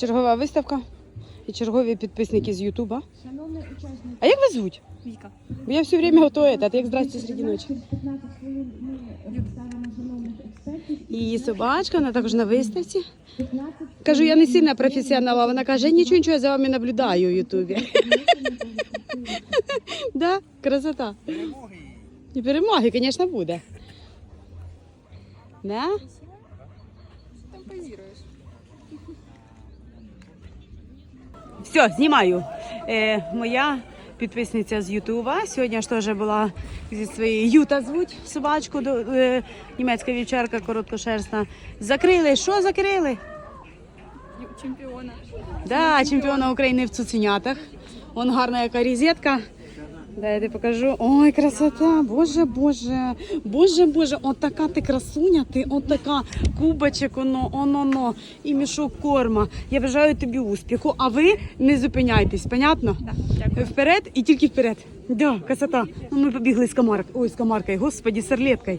Чергова виставка і чергові підписники з Ютуба. А як вас звуть? Віка. Бо я все время готую этот, як здрасте серед ночі. 15 хвилин ми представимо шановних експертів. І її собачка, вона також на виставці. Кажу, я не сильна професіонал, а вона каже, нічого, нічого, я за вами наблюдаю в Ютубі. Да, красота. І перемоги, звісно, буде. Да? там позируєш. Все, знімаю. Е, моя підписниця з Ютуба. Сьогодні ж теж була зі своєю Юта звуть собачку, до, е, німецька вівчарка короткошерстна. Закрили. Що закрили? Чемпіона. Да, чемпіона України в цуценятах. Вон гарна яка різетка. Дай я тобі покажу. Ой, красота! Боже, боже, боже, боже, от така ти красуня, ти от така кубочок, оно, оно, оно, і мішок корма. Я бажаю тобі успіху, а ви не зупиняйтесь, понятно? Да. Вперед і тільки вперед. Да, красота. Ну, ми побігли з комаркою. Ой, з комаркою, господі, з серлеткою.